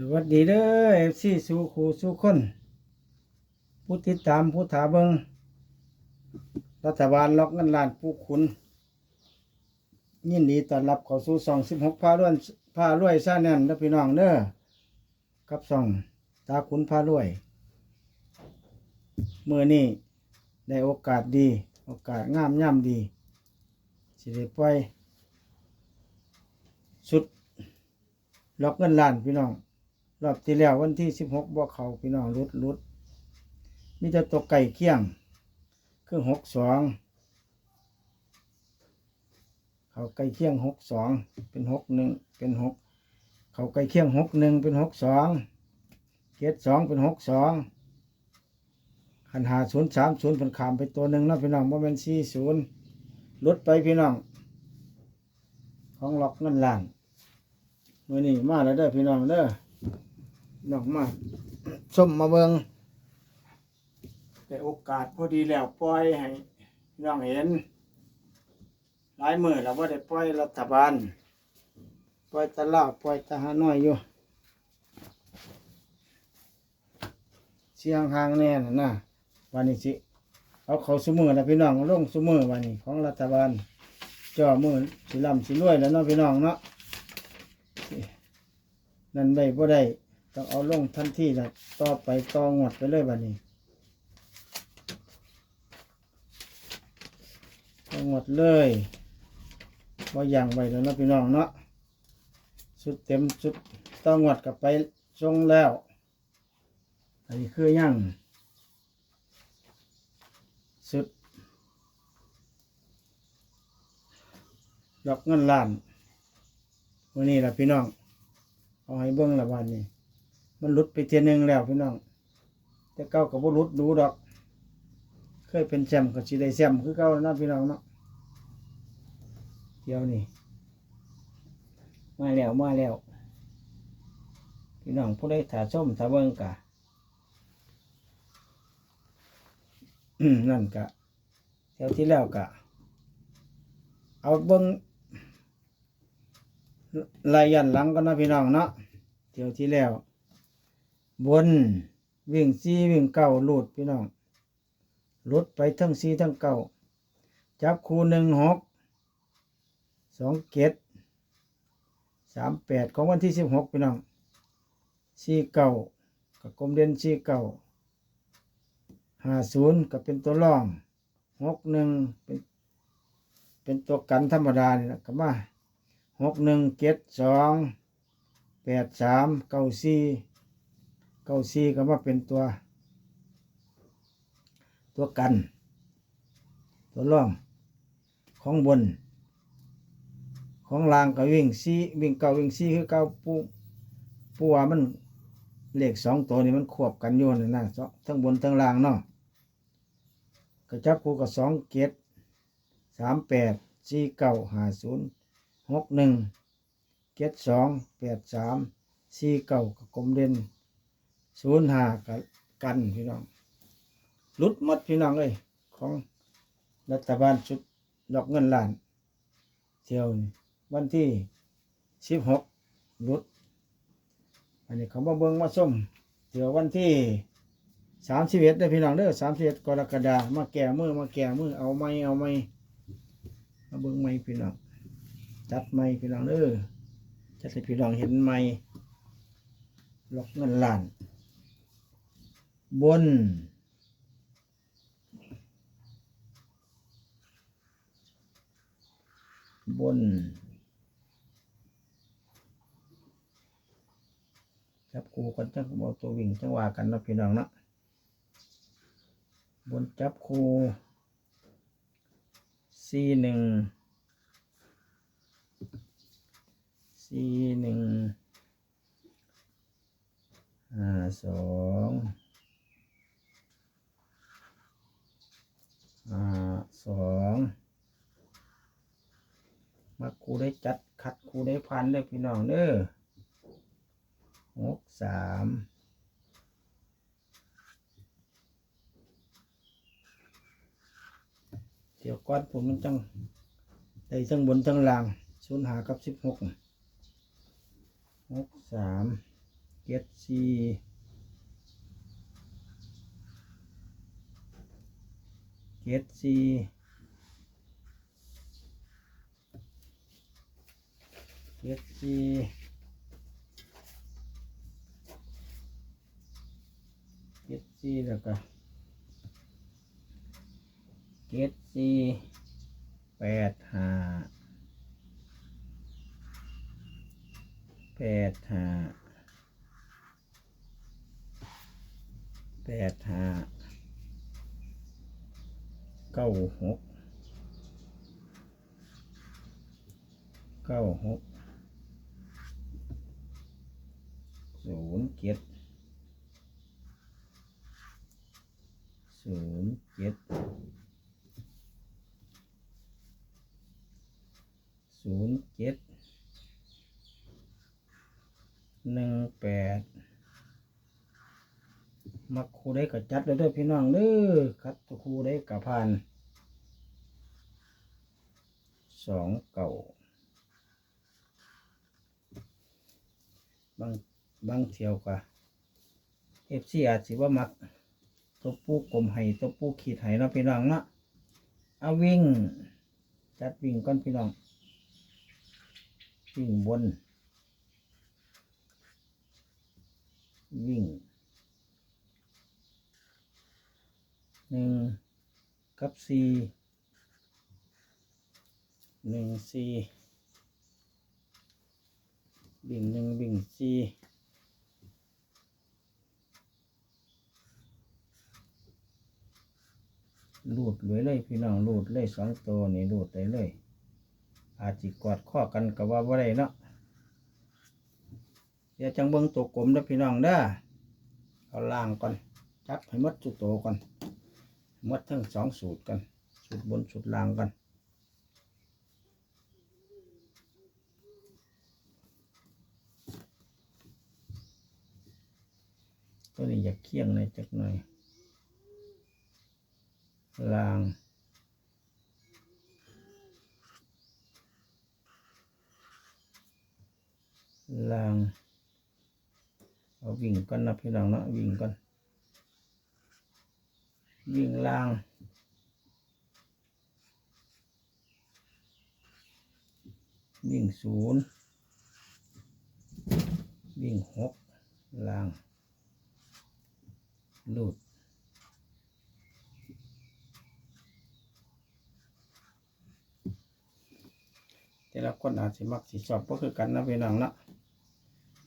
สวัสดีเด้อเอฟซีสู่ครูสู่คน ผู้ติดตามผู้ถาเบิงรัฐบาลล็อกเงินล้านผู้ขุนยินดีต้อนรับเข้าสู่สองสิบหกพาล้วนพารวยซาแนนเด้อพี่น้องเด้อกับสองตาขุนพารวยเมื่อนี้ได้โอกาสดี โอกาสงามย่ำดีสิได้ปล่อยสุดล็อกเงินล้านพี่น้อง รอบที่แล้ววันที่สิบหกบ่เขาพี่น้องรุดรุดมีแต่ตัวไก่เคี่ยงคือหกสองเขาไก่เคี่ยงหกสองเป็นหกหนึ่งเป็นหกเขาไก่เคี่ยงหกหนึ่งเป็นหกสองเจ็ดสองเป็นหกสองขันหาศูนย์สามศูนย์เป็นขามไปตัวหนึ่งนะพี่น้องว่าเป็นสี่ศูนย์ลดไปพี่น้อง ของล็อกเงินล้านมื่อนี้มาแล้วเด้อพี่น้องเด้อ น้องมาส้มมาเบิงแต่โอกาสพอดีแล้วปล่อยให้พี่น้องเห็น หลายมือเราว่าได้ปล่อยรัฐบาล ปล่อยตะลาปล่อยตะหาน้อยอยู่ เสียงหางแน่น่ะนะวันนี้สิเอาเขาสมือแล้วพี่น้องลงสมือวันนี้ของรัฐบาลจ่อมือสิลำสิรวยแล้วเนาะพี่น้องเนาะนั่นได้บ่ได้ ต้องเอาลงทันทีละต่อไปต่องวดไปเลยบัดนี้ต่องวดเลยบ่อย่างไว้แล้วนะพี่น้องเนาะสุดเต็มสุดต่องวดกลับไปทรงแล้ว อันนี้คือยังสุดดอกเงินล้านวันนี้ล่ะพี่น้อง เอาให้เบิ้งละวันนี้ มันหลุดไปเทียหนึงแล้วพี่น้อง แต่เก้ากับว่หลุดดูดอก เคยเป็นแชมป์ก็สิได้แชมป์คือเก้าแล้วนะพี่น้องเนาะเดี๋ยวนี้มาแล้วมาแล้ว พี่น้องผู้ได้ถ่าส้มถ่าเบิ้งกะนั่นกะเที่ยวที่แล้วกะ เอาเบิ้งลายยันหลังก็นะพี่น้องเนาะเที่ยวที่แล้ว บนวิ่งซีวิ่งเก่าหลุดพี่น้องหลุดไปทั้งซีทั้งเก่าจับคูหนึ่งหกสองเกตสามแปดของวันที่สิบหกพี่น้องซีเก่ากับกลมเด่นซีเก่าห้าศูนย์ก็เป็นตัวรองหกหนึ่งเป็นเป็นตัวกันธรรมดานี่แหละก็มาหกหนึ่งเจ็ดสองแปดสามเก้าสี่ เก้าสี่ก็มาเป็นตัว ตัวกัน ตัวร่องของบน ของล่างก็วิ่งสี่วิ่งเก้าวิ่งสี่คือเก้าปูปูว่ามันเลขสองตัวนี้มันควบกันอยู่นั่นะทั้งบนทั้งล่างเนาะก็จับคูกับสองเจ็ดสามแปดสี่เก้าห้าศูนย์หกหนึ่งเจ็ดสองแปดสามสี่เก้ากับกลมเด่น ศูนย์หากับกันพี่น้องหลุดหมดพี่น้องเลยของรัฐบาลชุดดอกเงินล้าน เที่ยววันที่สิบหกลุด อันนี้เขามาเบิ้งมาส้มเดี๋ยววันที่สามสิบเอ็ดได้พี่น้องเด้อสามสิบเอ็ดกรกฎาคมาแก่มือมาแก่มือเอาไม้เอาไม้มาเบิ้งไม้พี่น้องจัดไม่พี่น้องเด้อจัดให้พี่น้องเห็นไม่ล็อกเงินล้าน บน บน จับคูกันจังบอกตัววิ่งจังว่ากันนะพี่น้องเนาะบนจับคูสี่หนึ่งสี่หนึ่งห้าสองห้า สองมาครูได้จัดคัดครูได้พันได้พี่น้องเด้อหกสามเดี๋ยวก้อนผมมันจังได้ทั้งบนทั้งล่างศูนย์หากับสิบหกหกสามเจ็ดสี่ เจ็ดสี่เจ็ดสี่เจ็ดสี่แล้วก็เจ็ดสี่แปดห้าแปดห้าแปดห้า เก้าหกเก้าหกศูนย์เจ็ดศูนย์เจ็ดศูนย์เจ็ดหนึ่งแปด มักครูได้ก็จัดเลยด้อพี่น้องเด้อคัดตัวครูได้กับพันสองเก่าบางบางเที่ยวกะเอฟซีอาจสิว่ามักตัวปูกลมไห้ตัวปูขีดไห้เนาะพี่น้องเนาะเอาวิ่ง จัดวิ่งก่อนพี่น้อง วิ่งบน วิ่งหนึ่ง กับสี่หนึ่งสี่วิ่งหนึ่งวิ่งสี่ลูดเลยเลยพี่น้องลูดเลยสองตัวนี่ลูดได้เลย อาจจิกอดข้อกันกับว่าบ่ได้เนาะเดี๋ยวจังเบิ้งตัวกลมเด้อพี่น้องเด้อเอาล่างก่อน จับให้หมดจุดโตก่อน มดทั้งสองสูตรกันสูตรบนสูตรล่างกันตัวนี้อยากเคี่ยงหน่อยจักหน่อยล่างล่างเอาวิ่งก่อนนะพี่น้องเนาะวิ่งก่อน วิ่งล่าง วิ่งศูนย์วิ่งหกล่างหลูดแต่ละคนอาจสิมักสิชอบก็คือกันนะพี่น้องนะ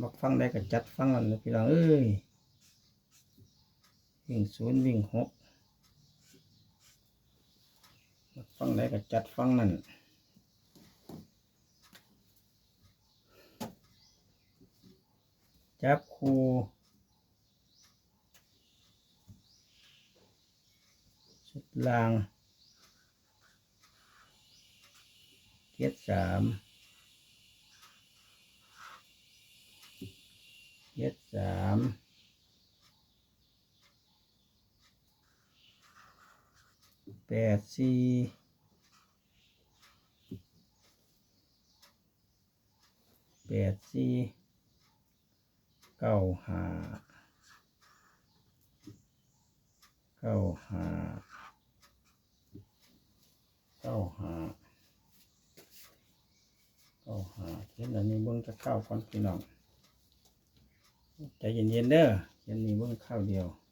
มักฟังได้ก็จัดฟังกันเลยพี่น้องเอ้ยวิ่งศูนย์วิ่งหก ฟังได้ก็จัดฟังนั่นจับคูชุดลางเกียรสามเจ็ดสาม แปดสี่แปดสี่เก้าห้าเก้าห้าเก้าห้าเก้าห้าเห็นอันนี้เบิ่งจะเข้าก่อนพี่น้องใจเย็นๆเด้อเย็นนี้เบิ่งข้าวเดียวอืม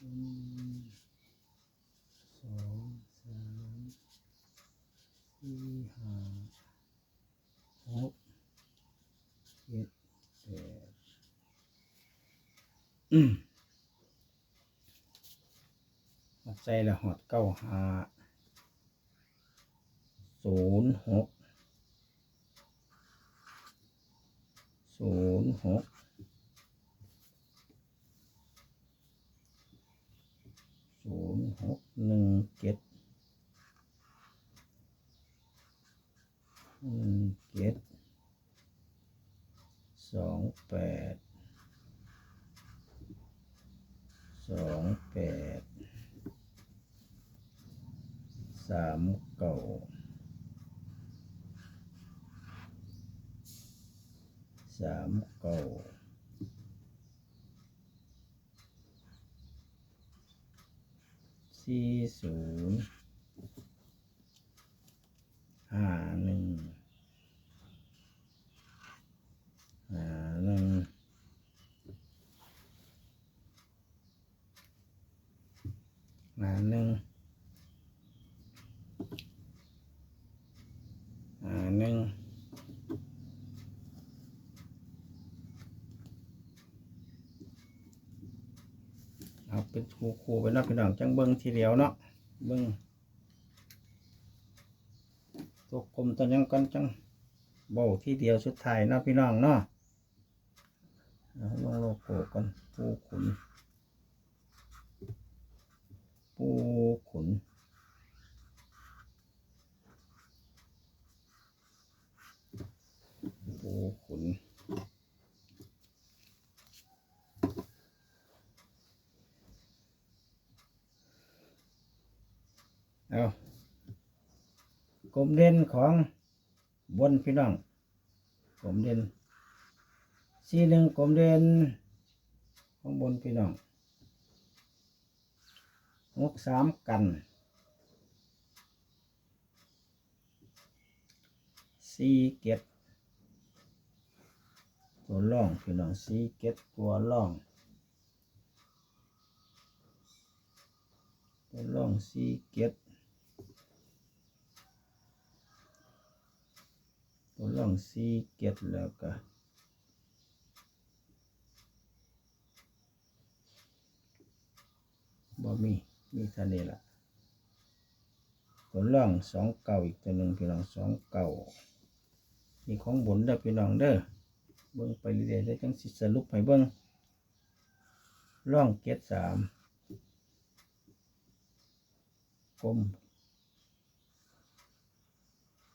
สองสามสี่ห้าหกเจ็ดแปดอืมมาใส่ละหอดเก้าห้าศูนย์หกศูนย์หกศูนย์หกหนึ่งเจ็ดหนึ่งเจ็ดสองแปดสองแปดสามเก้า สามเก้าสี่ศูนย์ห้าหนึ่งห้าหนึ่งห้าหนึ่งห้าหนึ่ง เอาเป็นครูครูไปนาะพี่น้องจังเบิ้งทีเดียวเนาะเบิ้งตัวกลมตัวยังกันจังเบาทีเดียวสุดท้ายเนาะพี่น้องเนาะเอาลงโลโก้กันปูขุน ปูขุนปูขุน เอากลมเด่นของบนพี่น้องกลมเด่นสีหนึ่งกลมเด่นของบนพี่น้องหกสามกันสี่เก็ดตัวล่องพี่น้องสี่เก็ดตัวล่องตัวล่องสี่เก็ด ตัว ล่องสีเก็ดแล้วก็บ่มี มีท่านี้ละตัวล่องสองเก่าอีกตัวหนึ่งพี่น้องสองเก่านี่ของบนเด้อพี่น้องเด้อเบิ่งไปเรื่อยๆได้จังสิสรุปให้เบิ่งล่องเก็ดสามกลม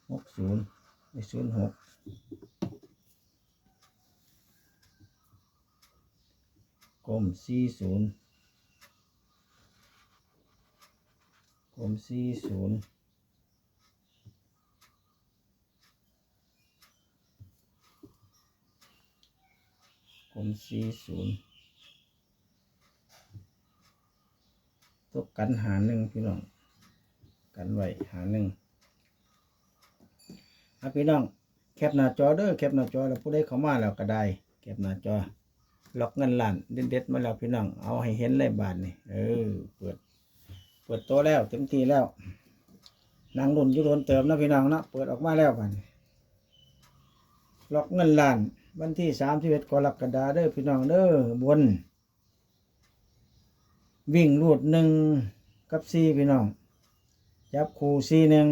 หกศูนย์ ศูนย์หกกลมสี่ศูนย์กลมสี่ศูนย์กลมสี่ศูนย์ตกกันหาหนึ่งพี่น้อง กันไว้หาหนึ่ง ครับพี่น้องแคปหน้าจอเด้อแคปหน้าจอแล้วผู้ใดเข้ามาแล้วก็ได้แคปหน้าจอล็อกเงินล้านเด็ดๆมาแล้วพี่น้องเอาให้เห็นเลยบาทนี่เออเปิด เปิดโตแล้วเต็มที่แล้วนางรุ่นยุโดนเติมนะพี่น้องนะเปิดออกมาแล้วบาทนี่ล็อกเงินล้าน วันที่สามสิบเอ็ดกรกฎาเด้อพี่น้องเด้อบน วิ่งรูดหนึ่งกับสี่พี่น้องจับคูซีหนึ่ง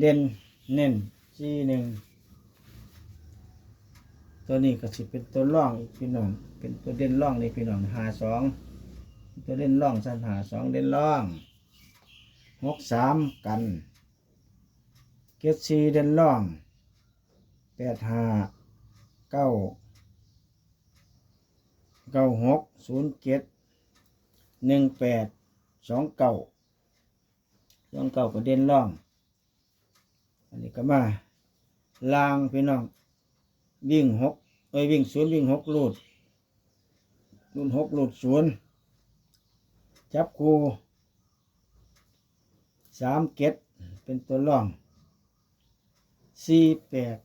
เด่นเน้นจีหนึ่งตัวนี้ก็สิเป็นตัวร่องอีกพี่น้อง เป็นตัวเด่นร่องนี่พี่น้องหาสองตัวเด่นร่องสันหาสองเด่นร่องหกสามกันเกตซีเด่นร่องแปดห้าเก้าเก้าหกศูนย์เจ็ดหนึ่งแปดสองเก้าสองเก้าก็เด่นร่อง อันนี้ก็มาลางพี่น้อง วิ่งหกเอ้ยวิ่งศูนย์วิ่งหกลูดลูดหกลูดศูนย์จับคูสามเก็ดเป็นตัวร่องสี่แปด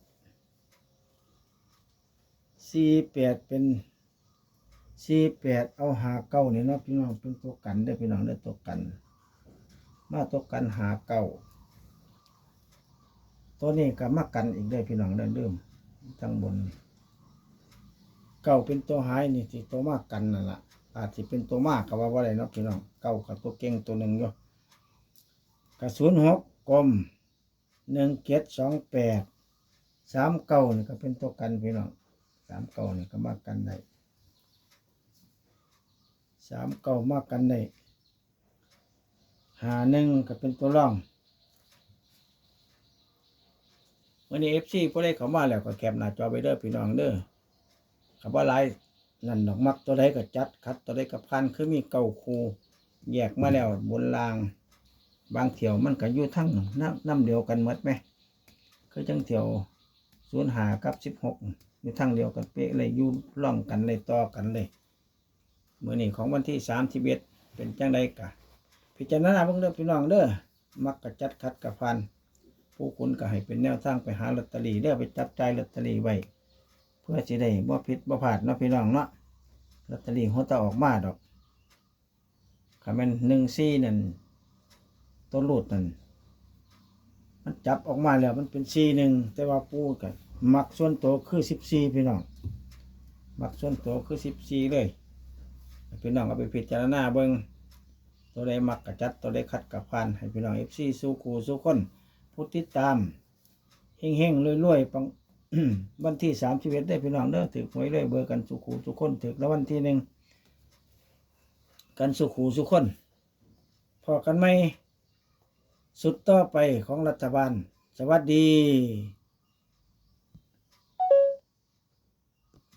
สี่แปดเป็นสี่แปดเอาหาเก้านี่เนาะพี่น้องเป็นตัวกันได้พี่น้องได้ตัวกัน มาตัวกันหาเก้า ตัวนี้ก็มากันอีกได้พี่น้องได้เริ่มทั้งบน เก่าเป็นตัวหายนี่ที่ตัวมากันนั่นละอาจจะเป็นตัวมากกับว่าว่าอะไรเนาะพี่น้องเก่ากับตัวเก่งตัวหนึ่งอยู่กระสุนหกกลมหนึ่งเจ็ดสองแปดสามเก้านี่ก็เป็นตัวกันพี่น้องสามเก้านี่ก็มากันได้สามเก้ามากันได้หาหนึ่งก็เป็นตัวร่อง วันนี้เอฟซีพวกได้เข้ามาแล้วก็แคปหน้าจอไปเด้อพี่น้องเด้อขับว่าไรนั่นดอกมักตัวใดก็จัดคัดตัวใดกับพันคือมีเก่าคูแยกมาแล้วบนราง บางเที่ยวมันก็อยู่ทั้งน้ำน้ำเดียวกันหมดไหมคือจังเที่ยวศูนย์หากับสิบหกอยู่ทางเดียวกันเป๊ะเลยอยู่ร่องกันเลยต่อกันเลยเมื่อนี้ของวันที่สามสิบเอ็ดเป็นจังไดกะพิจารณาเบิ่งเด้อพี่น้องเด้อมักกะจัดคัดกะฟัน ผู้คุณก็ให้เป็นแนวทางไปหาลอตเตอรี่เด้อไปจับจ่ายลอตเตอรี่ไว้เพื่อสิได้บ่ผิดบ่พลาดเนาะพี่น้องเนาะลอตเตอรี่หัวตาออกมาดอกคันแม่นหนึ่งซี่นั่นต้นรูดนั่นมันจับออกมาแล้วมันเป็นซี่หนึ่งแต่ว่าปูก็มักส่วนตัวคือสิบสี่พี่น้องมักส่วนตัวคือสิบสี่เลยพี่น้องเอาไปพิจารณาเบิ่งตัวใดมักกระจัดตัวใดขัดกับพันให้พี่น้องเอฟซีสู้ครูสู้คน ผู้ติดตามเฮงเฮงรวยรวยปังวันที่สามชีวิตได้พี่น้องเด้อถือหวยเลยเบอร์กันสุขูสุขคนถือแล้ววันที่หนึ่งกันสุขูสุขคนพอกันไหมสุดต่อไปของรัฐบาล สวัสดี